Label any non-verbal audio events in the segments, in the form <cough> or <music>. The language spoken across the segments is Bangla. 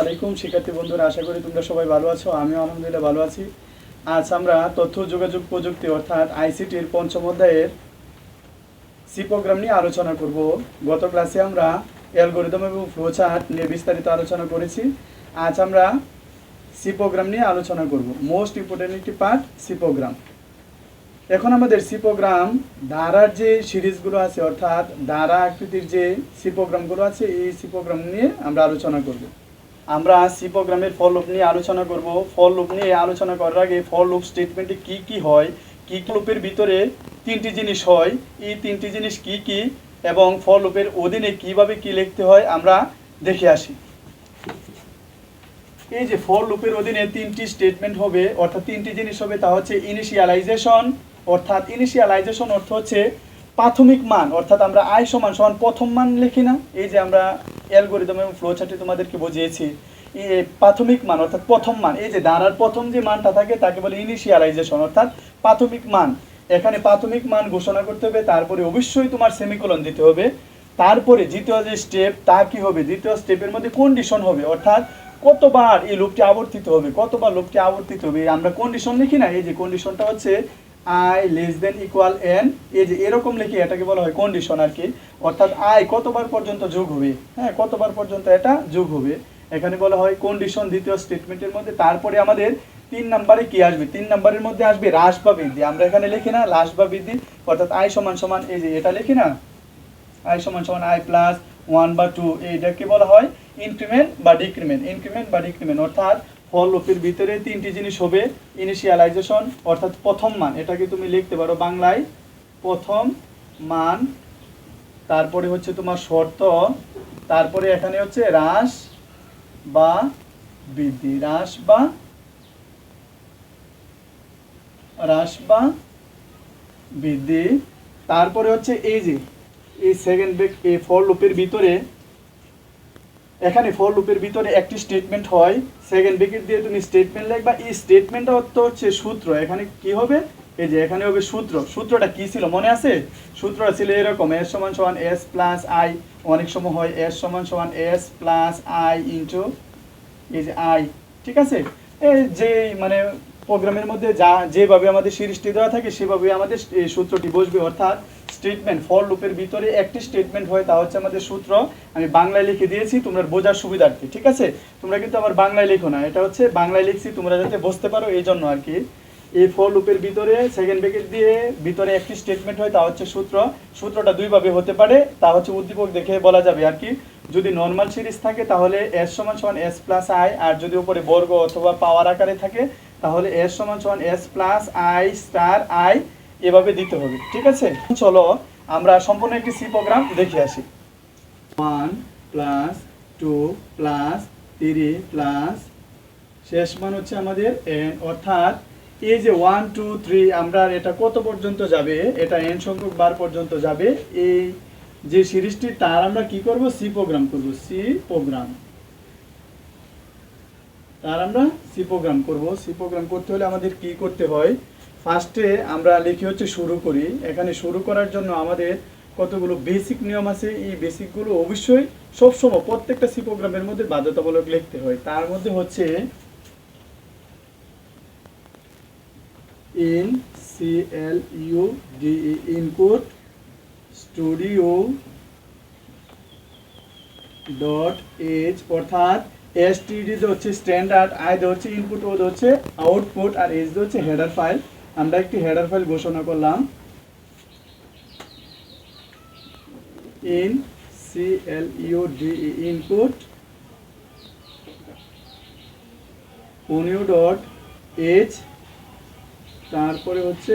আলাইকুম, শিক্ষার্থী বন্ধুরা, আশা করি তোমরা সবাই ভালো আছো, আমিও আলহামদুলিল্লাহ ভালো আছি। আজ আমরা তথ্য যোগাযোগ প্রযুক্তি অর্থাৎ আইসিটির পঞ্চম অধ্যায়ের সি প্রোগ্রাম নিয়ে আলোচনা করব। গত ক্লাসে আমরা অ্যালগোরিদম এবং ফ্লোচার্ট নিয়ে বিস্তারিত আলোচনা করেছি। আজ আমরা সি প্রোগ্রাম নিয়ে আলোচনা করব। মোস্ট ইম্পর্টেন্ট একটি পার্ট, সি প্রোগ্রাম। এখন আমাদের সি প্রোগ্রাম ধারার যে সিরিজগুলো আছে, অর্থাৎ ধারা আকৃতির যে সি প্রোগ্রামগুলো আছে, এই সি প্রোগ্রাম নিয়ে আমরা আলোচনা করব। আমরা সি প্রোগ্রামের ফল লুপ নিয়ে আলোচনা করব। ফল লুপ নিয়ে আলোচনা করার আগে ফল লুপ স্টেটমেন্টে কি কি হয়, কি কি লুপের ভিতরে তিনটি জিনিস হয়, এই তিনটি জিনিস কি কি এবং ফল লুপের অধীনে কীভাবে কি লিখতে হয় আমরা দেখে আসি। এই যে ফর লুপের অধীনে তিনটি স্টেটমেন্ট হবে, অর্থাৎ তিনটি জিনিস হবে, তা হচ্ছে ইনিশিয়ালাইজেশন অর্থাৎ ইনিশিয়ালাইজেশন অর্থ হচ্ছে প্রাথমিক মান, অর্থাৎ আমরা আই সমান সমান প্রথম মান লিখি না। এই যে আমরা অ্যালগোরিদম এবং ফ্লোচার্টে তোমাদেরকে বুঝিয়েছি প্রাথমিক মান, অর্থাৎ প্রথম মান, এই যে দাঁড়ার প্রথম যে মানটা থাকে তাকে বলে ইনিশিয়ালাইজেশন অর্থাৎ প্রাথমিক মান। এখানে প্রাথমিক মান ঘোষণা করতে হবে, তারপরে অবশ্যই তোমার সেমিকোলন দিতে হবে। তারপরে দ্বিতীয় যে স্টেপ তা কি হবে? দ্বিতীয় স্টেপের মধ্যে কন্ডিশন হবে, অর্থাৎ কতবার এই লুপটি আবর্তিত হবে, কতবার লুপটি আবর্তিত হবে, আমরা কন্ডিশন লিখি না? এই যে কন্ডিশনটা হচ্ছে I less than equal N এই যে এরকম লিখি এটাকে বলা হয় কন্ডিশন আর কি, অর্থাৎ আই কতবার পর্যন্ত যোগ হবে? হ্যাঁ কতবার পর্যন্ত এটা যোগ হবে? এখানে বলা হয় কন্ডিশন দ্বিতীয় স্টেটমেন্টের মধ্যে, তারপরে আমাদের তিন নাম্বারে কি আসবে? তিন নাম্বারের মধ্যে আসবে হ্রাস বা বৃদ্ধি। আমরা এখানে লিখি না, হ্রাস বা বৃদ্ধি, অর্থাৎ আই সমান সমান, এই যে এটা লিখি না? আই সমান সমান আই প্লাস ওয়ান বা টু এইটাকে বলা হয় ইনক্রিমেন্ট বা ডিক্রিমেন্ট ইনক্রিমেন্ট বা ডিক্রিমেন্ট অর্থাৎ ফল লুপের ভিতরে তিনটি জিনিস হবে ইনিশিয়ালাইজেশন অর্থাৎ প্রথম মান। এটাকে তুমি লিখতে পারো বাংলায়, প্রথম মান, তারপরে হচ্ছে তোমার শর্ত, তারপরে এখানে হচ্ছে হ্রাস বা বৃদ্ধি। হ্রাস বা হ্রাস বা বৃদ্ধি। তারপরে হচ্ছে এই যে, এই সেকেন্ড ব্রেক এই ফর লুপের ভিতরে এখানে ফর লুপের ভিতরে একটি স্টেটমেন্ট হয়। সেকেন্ড ব্রেকেট দিয়ে তুমি স্টেটমেন্ট লিখবা। এই স্টেটমেন্টটা অর্থ হচ্ছে সূত্র। এখানে কি হবে? এই যে এখানে হবে সূত্র। সূত্রটা কি ছিল মনে আছে? সূত্রটা ছিল এরকম। এস সমান সমান এস প্লাস আই অনেক সময় হয় এস সমান সমান এস প্লাস আই ইন্টু এই যে আই ঠিক আছে? এই যে মানে প্রোগ্রামের মধ্যে যা যেভাবে আমাদের সিরিজটি দেওয়া থাকে, সেভাবে আমাদের সূত্রটি বসবে। অর্থাৎ স্টেটমেন্ট ফর লুপের ভিতরে একটি স্টেটমেন্ট হয়, তা হচ্ছে আমাদের সূত্র। আমি বাংলায় লিখে দিয়েছি, তোমরা বোঝার সুবিধার্থে, ঠিক আছে? তোমরা কিন্তু আবার বাংলায় লেখো না, এটা হচ্ছে বাংলায় লিখছি, তোমরা যাতে বুঝতে পারো এই জন্য আর কি। এই ফর লুপের ভিতরে সেকেন্ড ব্রেকেট দিয়ে ভিতরে একটি স্টেটমেন্ট হয়, তা হচ্ছে সূত্র। সূত্রটা দুইভাবে হতে পারে, তা হচ্ছে উদ্দীপক দেখে বলা যাবে আর কি। যদি নর্মাল সিরিজ থাকে, তাহলে এস সমান সমান এস প্লাস আই আর যদি উপরে বর্গ অথবা পাওয়ার আকারে থাকে, তাহলে এস সমান সমান S plus I star I এভাবে দিতে হবে, ঠিক আছে? চলো, আমরা সম্পূর্ণ একটি সি প্রোগ্রাম দেখে আসি। One plus two plus three plus শেষ মান হচ্ছে আমাদের এন অর্থাৎ এই যে ওয়ান টু থ্রি আমরা এটা কত পর্যন্ত যাবে? এটা এন সংখ্যক বার পর্যন্ত যাবে। এই যে সিরিজটি, তার আমরা কি করব? সি প্রোগ্রাম করব সি প্রোগ্রাম তার আমরা সি প্রোগ্রাম করব। সি প্রোগ্রাম করতে হলে আমাদের কি করতে হয়? ফার্স্টে আমরা লিখে হচ্ছে শুরু করি। এখানে শুরু করার জন্য আমাদের কতগুলো বেসিক নিয়ম আছে। এই বেসিকগুলো অবশ্যই সবসময় প্রত্যেকটা সি প্রোগ্রামের মধ্যে বাধ্যতামূলক লিখতে হয়। তার মধ্যে হচ্ছে include input studio dot H অর্থাৎ এস এসটিডি হচ্ছে স্ট্যান্ডার্ড আই হচ্ছে ইনপুট ও হচ্ছে আউটপুট আর এজ হচ্ছে হেডার ফাইল আমরা একটি হেডার ফাইল ঘোষণা করলাম। Include input ওনিউ ডট এজ তারপরে হচ্ছে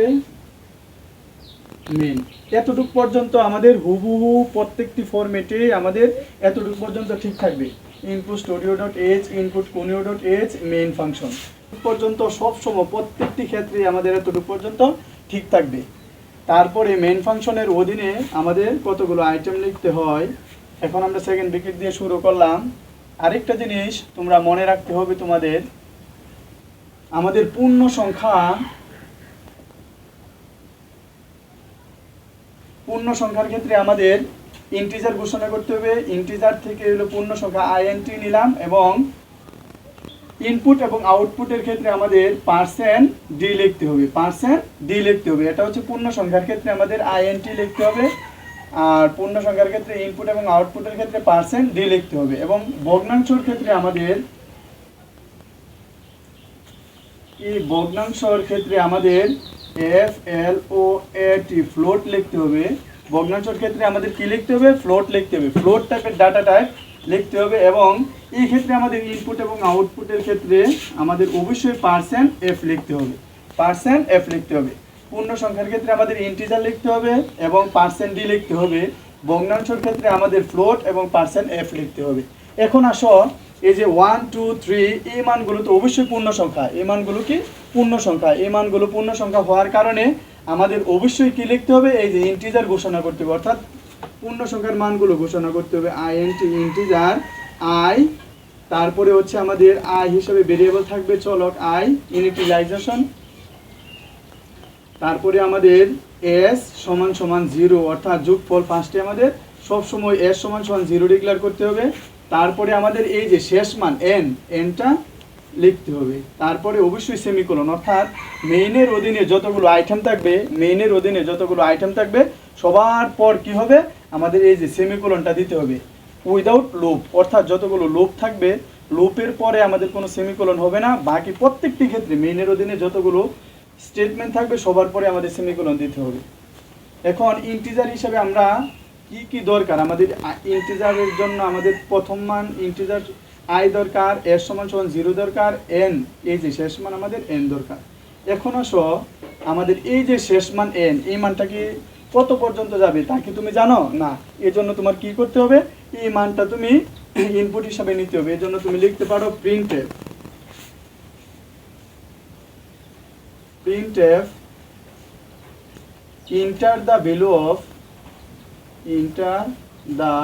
মেন এতটুকু পর্যন্ত আমাদের হুবহু প্রত্যেকটি ফরম্যাটে আমাদের এতটুকু পর্যন্ত ঠিক থাকবে। Input studio dot H input conio dot H main function পর্যন্ত সবসময় প্রত্যেকটি ক্ষেত্রে আমাদের এতটুকু পর্যন্ত ঠিক থাকবে। তারপরে মেইন ফাংশনের অধীনে আমাদের কতগুলো আইটেম লিখতে হয়, এখন আমরা সেকেন্ড ব্রেকেট দিয়ে শুরু করলাম। আরেকটা জিনিস তোমরা মনে রাখতে হবে তোমাদের, আমাদের পূর্ণ সংখ্যা, পূর্ণ সংখ্যার ক্ষেত্রে আমাদের ইন্টিজার ঘোষণা করতে হবে। ইন্টিজার থেকে হলো পূর্ণ সংখ্যা আইএনটি নিলাম এবং ইনপুট এবং আউটপুটের ক্ষেত্রে আমাদের পার্সেন্ট ডি লিখতে হবে পার্সেন্ট ডি লিখতে হবে। এটা হচ্ছে পূর্ণ সংখ্যার ক্ষেত্রে আমাদের আইএনটি লিখতে হবে, আর পূর্ণ সংখ্যার ক্ষেত্রে ইনপুট এবং আউটপুটের ক্ষেত্রে পার্সেন্ট ডি লিখতে হবে এবং ভগ্নাংশের ক্ষেত্রে আমাদের, এই ভগ্নাংশের ক্ষেত্রে আমাদের এফ এল ও এ টি ফ্লোট লিখতে হবে। ভগ্নাংশের ক্ষেত্রে আমাদের কি লিখতে হবে? ফ্লোট লিখতে হবে। ফ্লোট টাইপের ডাটা টাইপ লিখতে হবে এবং এই ক্ষেত্রে আমাদের ইনপুট এবং আউটপুটের ক্ষেত্রে আমাদের অবশ্যই পার্সেন্ট এফ লিখতে হবে। পার্সেন্ট এফ লিখতে হবে। পূর্ণ সংখ্যার ক্ষেত্রে আমাদের ইন্টিজার লিখতে হবে এবং পার্সেন্ট ডি লিখতে হবে। ভগ্নাংশের ক্ষেত্রে আমাদের ফ্লোট এবং পার্সেন্ট এফ লিখতে হবে। এখন আসো, এই যে ওয়ান টু থ্রি এই মানগুলো তো অবশ্যই পূর্ণ সংখ্যা। এই মানগুলো কি? পূর্ণ সংখ্যা। এই মানগুলো পূর্ণ সংখ্যা হওয়ার কারণে আমাদের অবশ্যই কি লিখতে হবে? এই যে ইন্টিজার ঘোষণা করতে হবে। অর্থাৎ পূর্ণ সংখ্যার মানগুলো ঘোষণা করতে হবে I N T integer I তারপরে হচ্ছে আমাদের আই হিসেবে ভেরিয়েবল থাকবে, চলক আই ইউনিটিলাইজেশন তারপরে আমাদের এস সমান সমান জিরো অর্থাৎ যোগফল পাঁচটি আমাদের সব সময় এস সমান সমান জিরো ডিক্লেয়ার করতে হবে, তারপরে আমাদের এই যে শেষ মান এন এনটা লিখতে হবে, তারপরে অবশ্যই সেমিকোলন অর্থাৎ মেইনের অধীনে যতগুলো আইটেম থাকবে মেইনের অধীনে যতগুলো আইটেম থাকবে সবার পর কি হবে? আমাদের এই যে সেমিকোলনটা দিতে হবে। উইদাউট লুপ অর্থাৎ যতগুলো লুপ থাকবে লুপের পরে আমাদের কোনো সেমিকোলন হবে না। বাকি প্রত্যেকটি ক্ষেত্রে মেইনের অধীনে যতগুলো স্টেটমেন্ট থাকবে, সবার পরে আমাদের সেমিকোলন দিতে হবে। এখন ইন্টিজার হিসাবে আমরা কি কি দরকার? আমাদের ইন্টিজারের জন্য আমাদের প্রথম মান ইন্টিজার আই দরকার এর সমান সমান জিরো দরকার এন এই যে শেষ মান আমাদের এন দরকার। এখন আসো, আমাদের এই যে শেষ মান এন এই মানটা কি কত পর্যন্ত যাবে তা কি তুমি জানো? না। এর জন্য তোমার কি করতে হবে? এই মানটা তুমি ইনপুট হিসাবে নিতে হবে। এর জন্য তুমি লিখতে পারো প্রিন্টের printf enter the value of, enter the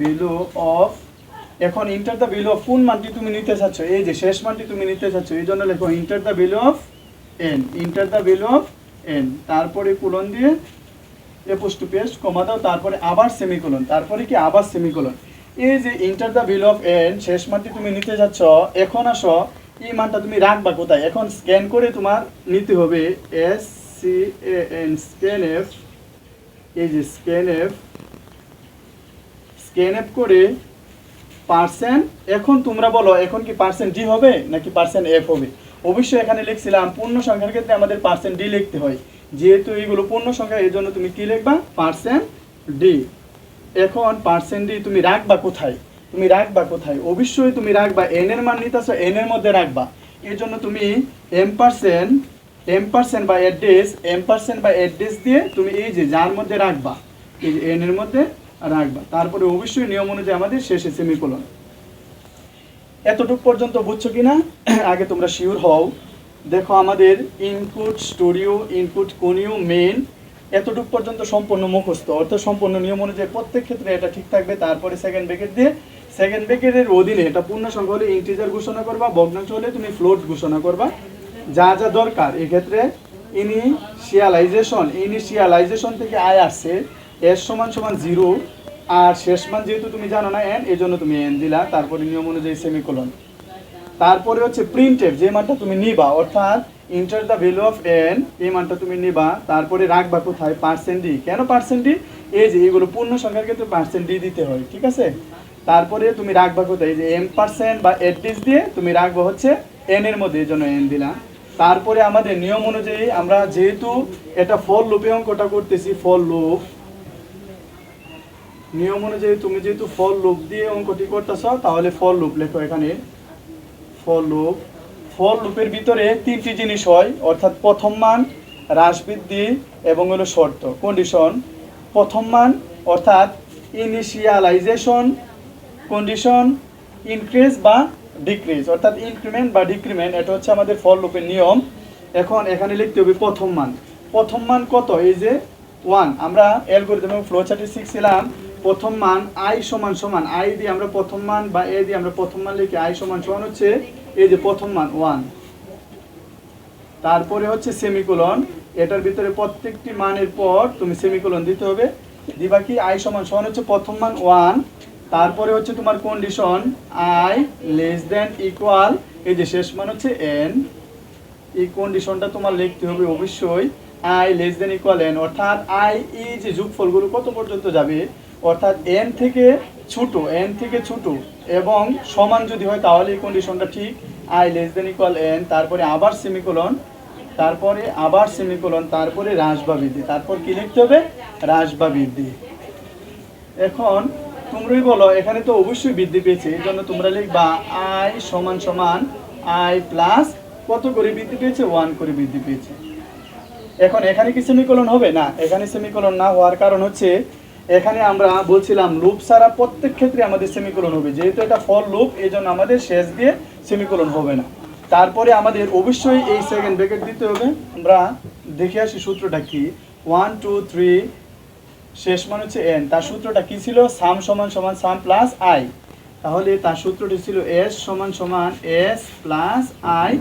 value of, এখন ইন্টার দ্য ভ্যালু অফ কোন মানটি তুমি নিতে চাচ্ছ? এই যে শেষ মানটি তুমি নিতে চাচ্ছ, এই জন্য লেখো enter the value of N enter the value of N তারপরে কোলন দিয়ে এপোজ টু পেস্ট কমা দাও, তারপরে আবার সেমিকোলন তারপরে কি আবার সেমিকোলন এই যে enter the value of N শেষ মানটি তুমি নিতে যাচ্ছ, এখন আসো, এই মানটা তুমি রাখবা কোথায়? এখন স্ক্যান করে তোমার নিতে হবে S C N scan F এই যে স্ক্যান এফ স্ক্যান এফ করে পার্সেন্ট এখন তোমরা বলো, এখন কি পার্সেন্ট ডি হবে নাকি পার্সেন্ট এফ হবে? অবশ্যই এখানে লিখছিলাম, পূর্ণ সংখ্যার ক্ষেত্রে আমাদের পার্সেন্ট ডি লিখতে হয়। যেহেতু এইগুলো পূর্ণ সংখ্যা এই জন্য তুমি কি লিখবা? পার্সেন্ট ডি এখন পার্সেন্ট ডি তুমি রাখবা কোথায়? তুমি রাখবা কোথায়? অবশ্যই তুমি রাখবা এন এর মান নিতেছো এন এর মধ্যে রাখবা। এই জন্য তুমি এম পার্সেন্ট এম পার্সেন্ট বা অ্যাড্রেস এম পার্সেন্ট বা অ্যাড্রেস দিয়ে তুমি এই যে যার মধ্যে রাখবা, এই যে এন এর মধ্যে রাখবা। তারপরে অবশ্যই নিয়ম অনুযায়ী আমাদের শেষে সেমিকোলন এতটুক পর্যন্ত বুঝছ কি না <clears throat> আগে তোমরা শিওর হও। দেখো আমাদের input studio input conio main এতটুক পর্যন্ত সম্পূর্ণ মুখস্থ। অর্থাৎ সম্পূর্ণ নিয়ম অনুযায়ী প্রত্যেক ক্ষেত্রে এটা ঠিক থাকবে, তারপরে সেকেন্ড ব্রেকেট দিয়ে। সেকেন্ড ব্রেকেটের অধীনে এটা পূর্ণ সংখ্যা হলে ইন্টিজার ঘোষণা করবা, ভগ্নাংশ হলে তুমি ফ্লোট ঘোষণা করবা। যা যা দরকার, এক্ষেত্রে ইনিশিয়ালাইজেশন ইনিশিয়ালাইজেশন থেকে আয় আসছে এর সমান সমান জিরো আর শেষ মান যেহেতু তুমি জানো না এন এই জন্য তুমি এন দিলা, তারপরে নিয়ম অনুযায়ী সেমিকোলন তারপরে হচ্ছে প্রিন্টেড যে মানটা তুমি নিবা, অর্থাৎ enter the value of n এই মানটা তুমি নিবা, তারপরে রাখবা কোথায়? পার্সেন্ট ডি কেন পার্সেন্ট ডি এই যে এগুলো পূর্ণ সংখ্যার ক্ষেত্রে পার্সেন্ট ডি দিতে হয়, ঠিক আছে? তারপরে তুমি রাখবা কোথায়? এই যে এম পার্সেন্ট বা এড্রেস দিয়ে তুমি রাখবা হচ্ছে এন এর মধ্যে, এই জন্য এন দিলাম তারপরে আমাদের নিয়ম অনুযায়ী আমরা যেহেতু এটা ফল লুপে অঙ্কটা করতেছি ফল লুপ নিয়ম অনুযায়ী তুমি যেহেতু ফল লুপ দিয়ে অঙ্কটি করতেছ, তাহলে ফল লুপ লেখো এখানে। ফল লুপ ফল লুপের ভিতরে তিনটি জিনিস হয়, অর্থাৎ প্রথম মান, হ্রাস বৃদ্ধি এবং হলো শর্ত কন্ডিশন প্রথম মান, অর্থাৎ ইনিশিয়ালাইজেশন কন্ডিশন ইনক্রিজ বা ডিক্রিজ অর্থাৎ ইনক্রিমেন্ট বা ডিক্রিমেন্ট এটা হচ্ছে আমাদের ফল লুপের নিয়ম। এখন এখানে লিখতে হবে প্রথম মান। প্রথম মান কত? এই যে ওয়ান আমরা অ্যালগোরিদম এবং ফ্লো চার্টে শিখছিলাম প্রথম মান আই সমান সমান আই দিয়ে আমরা প্রথম মান বা এ দিয়ে আমরা প্রথম মান লিখি আই সমান সমান হচ্ছে এই যে প্রথম মান ওয়ান তারপরে হচ্ছে সেমিকোলন এটার ভিতরে প্রত্যেকটি মানের পর তুমি সেমিকোলন দিতে হবে দিবা কি আই সমান সমান হচ্ছে প্রথম মান ওয়ান তারপরে হচ্ছে তোমার condition i less than equal এই যে শেষ মান হচ্ছে এন এই কন্ডিশনটা তোমার লিখতে হবে অবশ্যই i less than equal n অর্থাৎ আই ই যে যোগফলগুলো কত পর্যন্ত যাবে? অর্থাৎ এন থেকে ছোট এন থেকে ছোট এবং সমান যদি হয় তাহলে এই কন্ডিশনটা ঠিক। I less than equal n তারপরে আবার সেমিকোলন তারপরে আবার সেমিকোলন তারপরে হ্রাস বা বৃদ্ধি। তারপর কি লিখতে হবে? হ্রাস বা বৃদ্ধি। এখন তোমরাই বলো, এখানে তো অবশ্যই বৃদ্ধি পেয়েছে, এই জন্য তোমরা লিখবা আই সমান সমান আই প্লাস কত করে বৃদ্ধি পেয়েছে? ওয়ান করে বৃদ্ধি পেয়েছে। এখন এখানে কি সেমিকোলন হবে? না, এখানে সেমিকোলন না হওয়ার কারণ হচ্ছে এখানে আমরা বলছিলাম লুপ ছাড়া প্রত্যেক ক্ষেত্রে আমাদের সেমিকোলন হবে। যেহেতু এটা ফল লুপ এই জন্য আমাদের শেষ দিয়ে সেমিকোলন হবে না। তারপরে আমাদের অবশ্যই এই সেকেন্ড ব্রেকেট দিতে হবে। আমরা দেখে আসি সূত্রটা কি? ওয়ান টু থ্রি শেষ মান হচ্ছে এন তার সূত্রটা কি ছিল? সাম সমান সমান সাম প্লাস আই তাহলে তার সূত্রটি ছিল এস সমান সমান এস প্লাস আই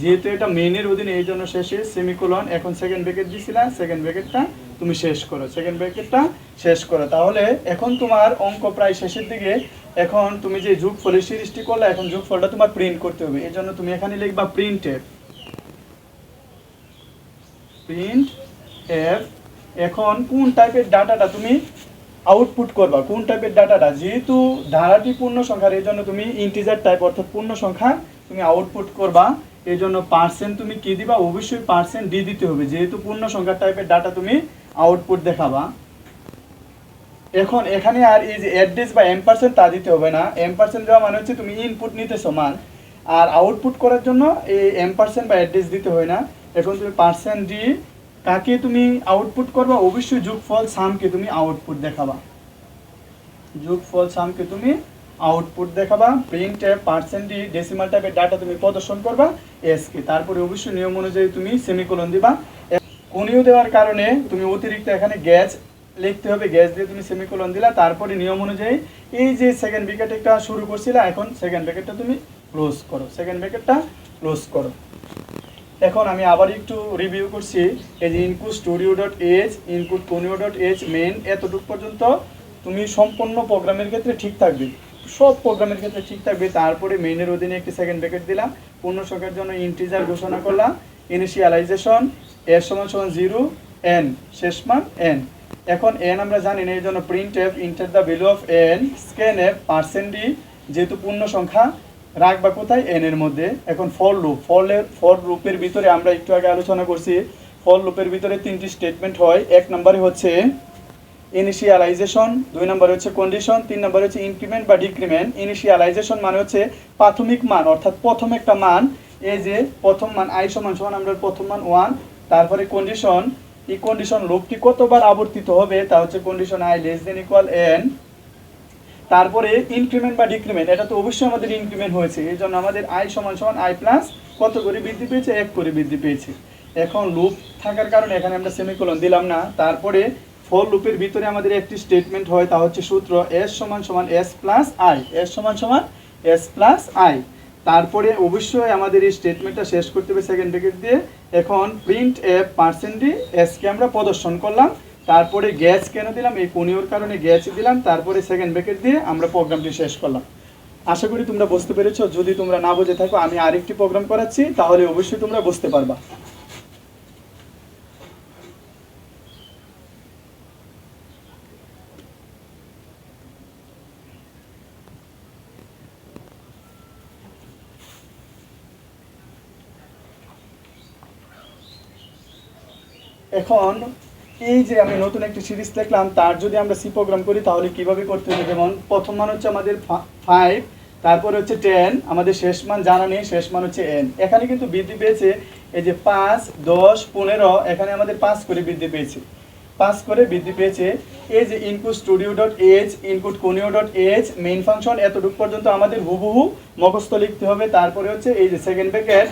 যেহেতু এটা মেনের অধীনে এই জন্য শেষে সেমিকোলন এখন সেকেন্ড ব্রেকেট দিছিলা সেকেন্ড ব্রেকেটটা তুমি শেষ করো সেকেন্ড ব্রেকেটটা শেষ করো। তাহলে এখন তোমার অঙ্ক প্রায় শেষের দিকে। এখন তুমি যে যুগ ফলের সিরিজটি করলে, এখন যুগ ফলটা তোমার প্রিন্ট করতে হবে। এই জন্য তুমি এখানে লিখবা প্রিন্টেড প্রিন্ট এফ এখন কোন টাইপের ডাটাটা তুমি আউটপুট করবা? কোন টাইপের ডাটাটা? যেহেতু ধারাটি পূর্ণ সংখ্যার এই জন্য তুমি ইন্টিজার টাইপ অর্থাৎ পূর্ণ সংখ্যা তুমি আউটপুট করবা। এই জন্য পার্সেন্ট তুমি কি দিবা? অবশ্যই পার্সেন্ট ডি দিতে হবে। যেহেতু পূর্ণ সংখ্যার টাইপের ডাটা তুমি আউটপুট দেখাবা। এখন এখানে আর এই যে অ্যাড্রেস বা এম পার্সেন্ট তা দিতে হবে না। এম পার্সেন্ট দেওয়া মানে হচ্ছে তুমি ইনপুট নিতে সমান আর আউটপুট করার জন্য এই এম পার্সেন্ট বা অ্যাড্রেস দিতে হয় না। এখন তুমি পার্সেন্ট ডি কাকে তুমি আউটপুট করবা, অবশ্যই যোগফল সামকে তুমি আউটপুট দেখাবা। যোগফল সামকে তুমি আউটপুট দেখাবা। প্রিন্ট পার্সেন্ট ডি ডেসিমাল টাইপের ডাটা তুমি প্রদর্শন করবা এসকে তারপরে অবশ্যই নিয়ম অনুযায়ী তুমি সেমিকোলন দিবা। কোনীয় দেওয়ার কারণে তুমি অতিরিক্ত এখানে গ্যাস লিখতে হবে, গ্যাস দিয়ে তুমি সেমিকোলন দিলা, তারপরে নিয়ম অনুযায়ী এই যে সেকেন্ড ব্র্যাকেটটা শুরু করছিলা, এখন সেকেন্ড ব্র্যাকেটটা তুমি ক্লোজ করো সেকেন্ড ব্র্যাকেটটা ক্লোজ করো। এখন আমি আবার একটু রিভিউ করছি, এই যে input studio dot h input conio dot h main এতটুকু পর্যন্ত তুমি সম্পূর্ণ প্রোগ্রামের ক্ষেত্রে ঠিক থাকবে। সব প্রোগ্রামের ক্ষেত্রে ঠিক থাকবে, তারপরে মেনের অধীনে একটি সেকেন্ড ব্র্যাকেট দিলাম, পূর্ণ সংখ্যার জন্য ইন্টিজার ঘোষণা করলাম ইনিশিয়ালাইজেশন এর সমান সমান জিরো এন শেষ মান এন এখন এন আমরা জানি না, এই জন্য print f enter the value of n scan f percent যেহেতু পূর্ণ সংখ্যা, রাখবা কোথায়? এন এর মধ্যে। এখন ফর লুপ ফলের ফর লুপের ভিতরে আমরা একটু আগে আলোচনা করছি। ফর লুপের ভিতরে তিনটি স্টেটমেন্ট হয়। এক নম্বরে হচ্ছে ইনিশিয়ালাইজেশন দুই নম্বরে হচ্ছে কন্ডিশন তিন নম্বরে হচ্ছে ইনক্রিমেন্ট বা ডিক্রিমেন্ট ইনিশিয়ালাইজেশন মানে হচ্ছে প্রাথমিক মান, অর্থাৎ প্রথম একটা মান। এই যে প্রথম মান আই সমান সমান আমরা প্রথম মান ওয়ান তারপরে কন্ডিশন এই কন্ডিশন লুপটি কতবার আবর্তিত হবে, তা হচ্ছে condition i less than equal n তারপরে ইনক্রিমেন্ট বা ডিক্রিমেন্ট এটা তো অবশ্যই আমাদের ইনক্রিমেন্ট হয়েছে, এই জন্য আমাদের আই সমান সমান আই প্লাস কত করে বৃদ্ধি পেয়েছে? এক করে বৃদ্ধি পেয়েছে। এখন লুপ থাকার কারণে এখানে আমরা সেমিকোলন দিলাম না, তারপরে ফর লুপের ভিতরে আমাদের একটি স্টেটমেন্ট হয়, তা হচ্ছে সূত্র এস সমান সমান এস প্লাস আই এস সমান সমান এস প্লাস আই তারপরে অবশ্যই আমাদের এই স্টেটমেন্টটা শেষ করতে হবে সেকেন্ড ব্রেকেট দিয়ে। এখন প্রিন্ট এফ পার্সেন্ট এসকে আমরা প্রদর্শন করলাম। তারপরে গ্যাস কেন দিলাম? এই কোনিওর কারণে গ্যাস দিলাম। তারপরে সেকেন্ড ব্রেকেট দিয়ে আমরা প্রোগ্রামটি শেষ করলাম। আশা করি তোমরা বুঝতে পেরেছ। যদি তোমরা না বুঝে থাকো, আমি আরেকটি প্রোগ্রাম করাচ্ছি। তাহলে অবশ্যই তোমরা বুঝতে পারবা। এখন এই যে আমি নতুন একটি সিরিজ দেখলাম, তার যদি আমরা সি প্রোগ্রাম করি, তাহলে কীভাবে করতে হবে? যেমন প্রথম মান হচ্ছে আমাদের ফাইভ তারপরে হচ্ছে টেন আমাদের শেষ মান জানা নেই, শেষ মান হচ্ছে এন এখানে কিন্তু বৃদ্ধি পেয়েছে, এই যে পাঁচ, দশ, পনেরো, এখানে আমাদের পাঁচ করে বৃদ্ধি পেয়েছে। পাস করে বৃদ্ধি পেয়েছে, এই যে input studio dot h input conio dot h main function এতটুকু পর্যন্ত আমাদের হুবহু মুখস্থ লিখতে হবে। তারপরে হচ্ছে এই যে সেকেন্ড ব্যাকেট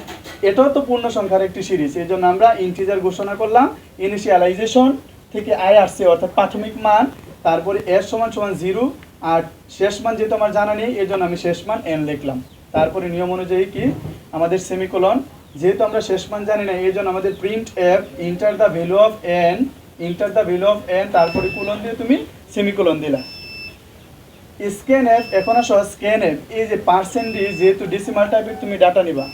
এটাও তো পূর্ণ সংখ্যার একটি সিরিজ এই জন্য আমরা ইন্টিজার ঘোষণা করলাম ইনিশিয়ালাইজেশন থেকে আই আসছে অর্থাৎ প্রাথমিক মান, তারপরে এর সমান সমান জিরো আর শেষ মান যেহেতু আমার জানা নেই, এই জন্য আমি শেষ মান এন লিখলাম। তারপরে নিয়ম অনুযায়ী কি? আমাদের সেমিকোলন যেহেতু আমরা শেষ মান জানি না, এই জন্য আমাদের print f enter the value of n enter the value of n তারপরে কোলন দিয়ে তুমি সেমিকোলন দিলা। স্ক্যান এফ এখন আসো স্ক্যান এফ এই যে পার্সেন্টেজ যেহেতু ডেসিমাল টাইপের তুমি ডাটা নিবা।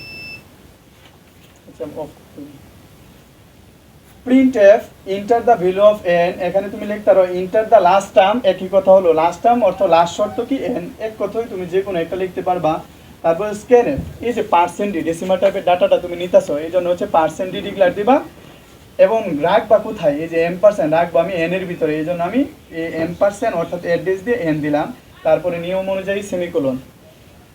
F enter the value of n এখানে তুমি লিখতে পারো ইন্টার দ্য লাস্ট টার্ম একই কথা হলো। লাস্ট টার্ম অর্থ লাস্ট শর্ত কি? এন এক কথাই তুমি যে কোনো একটা লিখতে পারবা। তারপর স্ক্যান এফ এই যে পার্সেন্টে ডেসিমাল টাইপের ডাটাটা তুমি নিতেছো, এই জন্য হচ্ছে পার্সেন্টে ডিক্লার দিবা। এবং রাখবা কোথায়? এই যে এম পার্সেন্ট রাখব আমি এন এর ভিতরে। এই জন্য আমি এম পার্সেন্ট অর্থাৎ অ্যাড্রেস দিয়ে এন দিলাম। তারপরে নিয়ম অনুযায়ী সেমিকোলন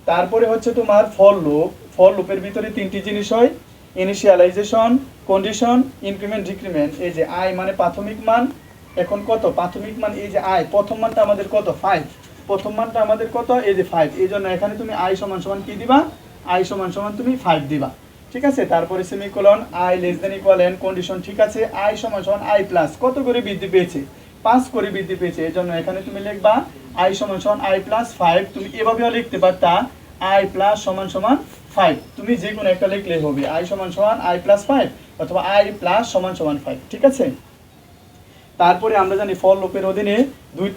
তারপরে হচ্ছে তোমার ফল লুপ ফল লুপের ভিতরে তিনটি জিনিস হয়। ইনিশিয়ালাইজেশন কন্ডিশন ইনক্রিমেন্ট ডিক্রিমেন্ট এই যে আই মানে প্রাথমিক মান, এখন কত? প্রাথমিক মান এই যে আই প্রথম মানটা আমাদের কত? ফাইভ প্রথম মানটা আমাদের কত? এই যে ফাইভ এই জন্য এখানে তুমি আই সমান সমান কি দিবা? আই সমান সমান তুমি ফাইভ দিবা। ঠিক আছে? তারপরে semicolon i less than equal n condition ঠিক আছে? আই সমান সমান আই প্লাস কত করে বৃদ্ধি পেয়েছে? পাঁচ করে বৃদ্ধি পেয়েছে। এই জন্য এখানে তুমি লিখবা আই সমান সমান আই প্লাস ফাইভ তুমি এভাবেও লিখতে পারতা আই প্লাস সমান সমান ফাইভ। তুমি যে কোনো একটা লিখলেই হবে। আই সমান সমান আই প্লাস ফাইভ অথবা আই প্লাস সমান সমান ফাইভ, ঠিক আছে? তারপরে আমরা জানি ফল লুপের অধীনে দুই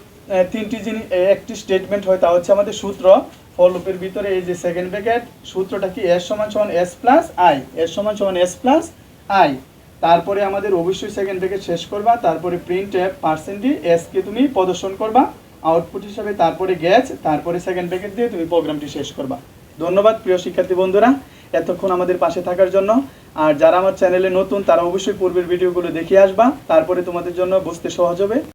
তিনটি জিনিস একটি স্টেটমেন্ট হয়, তা হচ্ছে আমাদের সূত্র। ফল লুপের ভিতরে এই যে সেকেন্ড ব্র্যাকেট সূত্রটা কি? এস সমান সমান এস প্লাস আই এস সমান সমান এস প্লাস আই তারপরে আমাদের অবশ্যই সেকেন্ড ব্র্যাকেট শেষ করবা। তারপরে প্রিন্ট অ্যাপ পার্সেন্টই এসকে তুমি প্রদর্শন করবা। আউটপুট হিসাবে তারপরে গ্যাচ তারপরে সেকেন্ড ব্র্যাকেট দিয়ে তুমি প্রোগ্রামটি শেষ করবা। ধন্যবাদ প্রিয় শিক্ষার্থী বন্ধুরা এতক্ষণ আমাদের পাশে থাকার জন্য। আর যারা আমার চ্যানেলে নতুন, তারা অবশ্যই পূর্বের ভিডিওগুলো দেখে আসবা। তারপরে তোমাদের জন্য বুঝতে সহজ হবে।